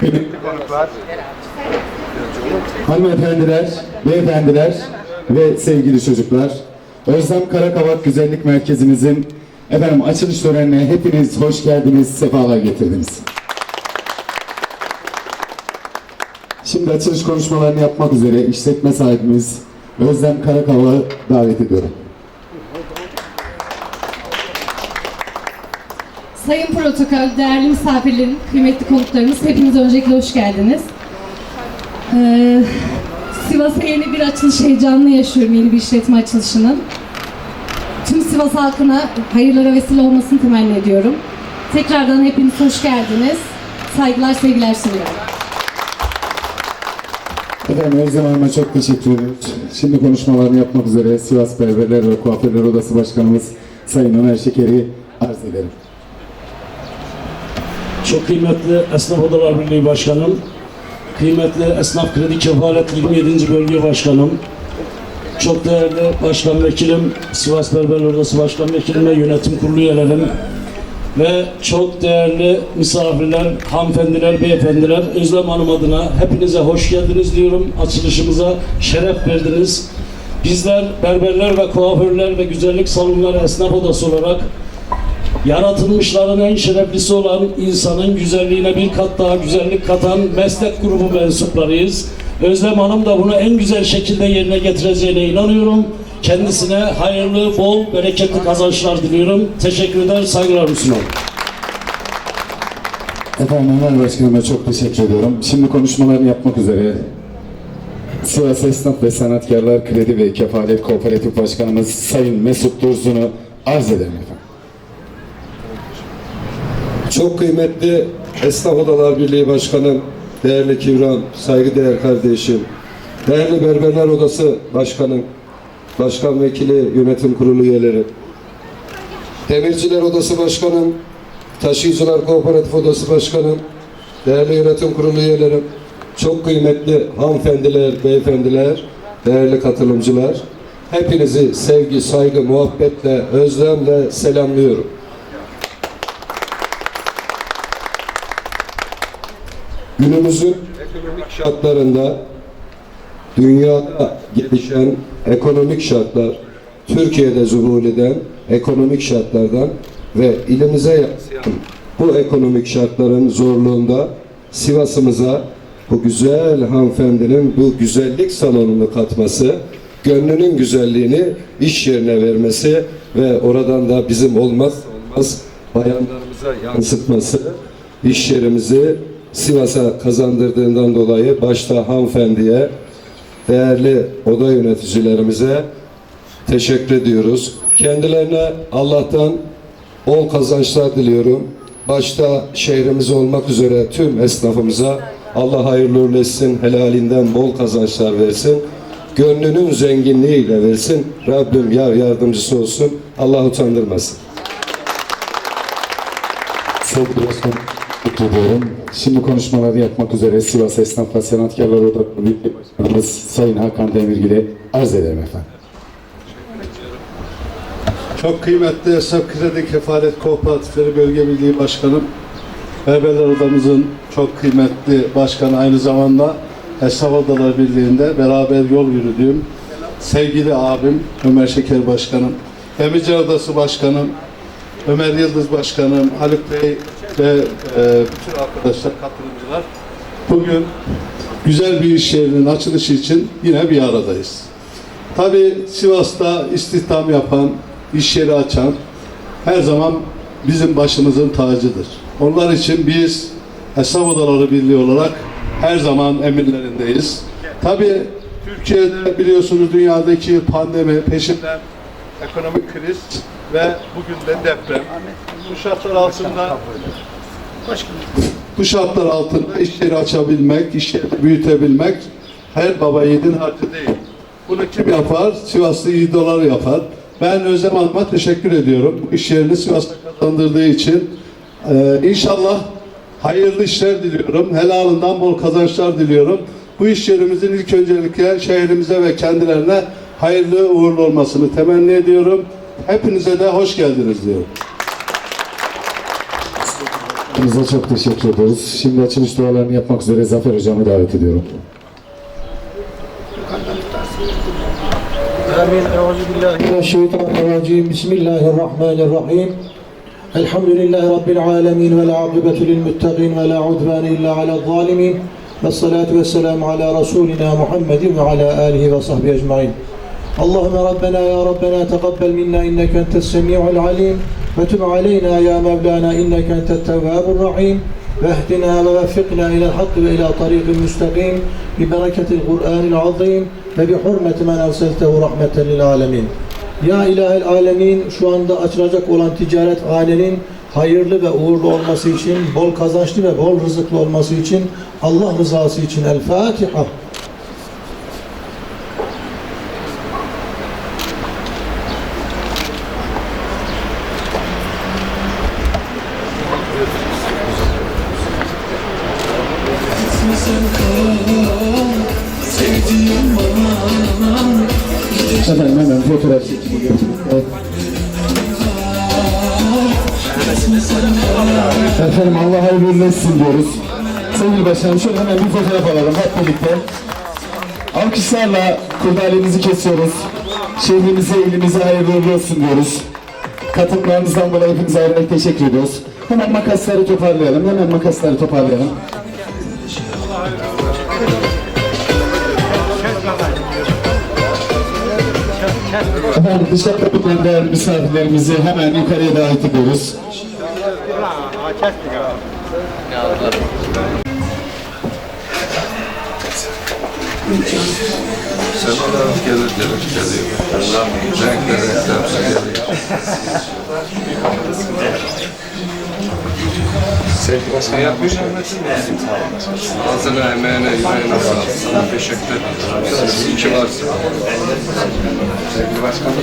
Kıymetli konuklar, hanımefendiler, beyefendiler ve sevgili çocuklar, Özlem Karakavak Güzellik Merkezimizin efendim açılış törenine hepiniz hoş geldiniz, sefalar getirdiniz. Şimdi açılış konuşmalarını yapmak üzere işletme sahibimiz Özlem Karakavak'ı davet ediyorum. Sayın Protokol, değerli misafirlerim, kıymetli konuklarımız, hepiniz öncelikle hoş geldiniz. Ee, Sivas'a yeni bir açılış heyecanını yaşıyorum, yeni bir işletme açılışının. Tüm Sivas halkına hayırlara vesile olmasını temenni ediyorum. Tekrardan hepiniz hoş geldiniz. Saygılar, sevgiler sunuyorum. Efendim Özlem Hanım'a çok teşekkür ediyoruz. Şimdi konuşmalarını yapmak üzere Sivas Berberler ve Kuaförler Odası Başkanımız Sayın Ömer Şeker'i arz ederim. Çok kıymetli Esnaf Odalar Birliği Başkanım, kıymetli Esnaf Kredi Kefalet 27. Bölge Başkanım, çok değerli Başkan Vekilim, Sivas Berberler Odası Başkan Vekilim ve Yönetim Kurulu üyelerim ve çok değerli misafirler, hanımefendiler, beyefendiler, Özlem Hanım adına hepinize hoş geldiniz diyorum. Açılışımıza şeref verdiniz. Bizler berberler ve kuaförler ve güzellik salonları esnaf odası olarak yaratılmışların en şereflisi olan insanın güzelliğine bir kat daha güzellik katan meslek grubu mensuplarıyız. Özlem Hanım da bunu en güzel şekilde yerine getireceğine inanıyorum. Kendisine hayırlı, bol, bereketli kazançlar diliyorum. Teşekkür eder, saygılar sunuyorum. Efendim Ömer Başkanıma çok teşekkür ediyorum. Şimdi konuşmalarını yapmak üzere Sivas Esnaf ve Sanatkarlar Kredi ve Kefalet Kooperatif Başkanımız Sayın Mesut Dursun'u arz ederim efendim. Çok kıymetli Esnaf Odalar Birliği Başkanım, değerli Kivram, saygıdeğer kardeşim, değerli Berberler Odası Başkanım, Başkan Vekili, Yönetim Kurulu üyeleri, Demirciler Odası Başkanım, Taşıyıcılar Kooperatif Odası Başkanım, değerli Yönetim Kurulu üyelerim, çok kıymetli hanımefendiler, beyefendiler, değerli katılımcılar, hepinizi sevgi, saygı, muhabbetle, özlemle selamlıyorum. Günümüzün ekonomik şartlarında dünyada gelişen ekonomik şartlar, Türkiye'de zuhur eden ekonomik şartlardan ve ilimize yansıyan bu ekonomik şartların zorluğunda Sivas'ımıza bu güzel hanımefendinin bu güzellik salonunu katması, gönlünün güzelliğini iş yerine vermesi ve oradan da bizim olmaz olmaz bayanlarımıza yansıtması, iş yerimizi Sivas'a kazandırdığından dolayı başta hanımefendiye, değerli oda yöneticilerimize teşekkür ediyoruz. Kendilerine Allah'tan bol kazançlar diliyorum. Başta şehrimiz olmak üzere tüm esnafımıza Allah hayırlı uğurlu etsin, helalinden bol kazançlar versin. Gönlünün zenginliğiyle versin. Rabbim yar yardımcısı olsun. Allah utandırmasın. Başkanım, teşekkür ediyorum. Şimdi konuşmaları yapmak üzere Sivas Esnaf ve Sanatkarlar Odası Birliği Başkanımız Sayın Hakan Demirgil'i arz ederim efendim. Çok kıymetli Esnaf Kredi Kefalet Kooperatifleri Bölge Birliği Başkanım, Berberler Odamızın çok kıymetli başkanı aynı zamanda Esnaf Odalar Birliği'nde beraber yol yürüdüğüm sevgili abim Ömer Şeker Başkanım, Demirci Odası Başkanım, Ömer Yıldız Başkanım, Haluk Bey ve e, bütün arkadaşlar, katılımcılar bugün güzel bir iş yerinin açılışı için yine bir aradayız. Tabii Sivas'ta istihdam yapan, iş yeri açan her zaman bizim başımızın tacıdır. Onlar için biz Esnaf Odaları Birliği olarak her zaman emirlerindeyiz. Tabii Türkiye'de biliyorsunuz dünyadaki pandemi peşinden ekonomik kriz ve bugün de deprem. Bu şartlar altında bu şartlar altında iş yeri açabilmek, iş yeri büyütebilmek her baba yiğidin hakkı değil. Bunu kim yapar? Sivaslı yiğidolar yapar. Ben Özlem Hanım'a teşekkür ediyorum. Bu iş yerini Sivas'ta kazandırdığı için. Ee, inşallah hayırlı işler diliyorum. Helalından bol kazançlar diliyorum. Bu iş yerimizin ilk öncelikle şehrimize ve kendilerine hayırlı uğurlu olmasını temenni ediyorum. Hepinize de hoş geldiniz diyorum. Hepinize çok teşekkür ediyoruz. Şimdi açılış dualarını yapmak üzere Zafer Hocam'ı davet ediyorum. آمين أعوذ بالله من الشيطان الرجيم بسم الله الرحمن الرحيم الحمد لله رب العالمين والعاقبة للمتقين ولا عدوان إلا على الظالمين والصلاة والسلام على رسولنا محمد وعلى آله وصحبه أجمعين اللهم ربنا يا ربنا تقبل منا إنك أنت السميع العليم وتب علينا يا مولانا إنك أنت التواب الرحيم واهدنا ووفقنا إلى الحق وإلى طريق مستقيم ببركة القرآن العظيم وبحرمة من أرسلته رحمة للعالمين Ya İlahel Alemin şu anda açılacak olan ticaret hanenin hayırlı ve uğurlu olması için, bol kazançlı ve bol rızıklı olması için, Allah rızası için El Fatiha. Efendim hemen fotoğraf çekimi. Efendim Allah hayırlı etsin diyoruz. Sevgili başkanım şöyle hemen bir fotoğraf alalım hep birlikte. Alkışlarla kurdalemizi kesiyoruz. Şehrimize, ilimize hayırlı olsun diyoruz. Katılımlarınızdan dolayı hepinize ayrıca teşekkür ediyoruz. Hemen makasları toparlayalım. Hemen makasları toparlayalım. Efendim dışarıda bulunan değerli misafirlerimizi hemen yukarıya davet ediyoruz. Semalar gelir gelir geliyor. Renkler renkler geliyor. Sevgili Başkan yapmış Ağzına, emeğine, yüreğine sağlık. Sana teşekkür ederim. İyi ki varsın. Sevgili Başkanım.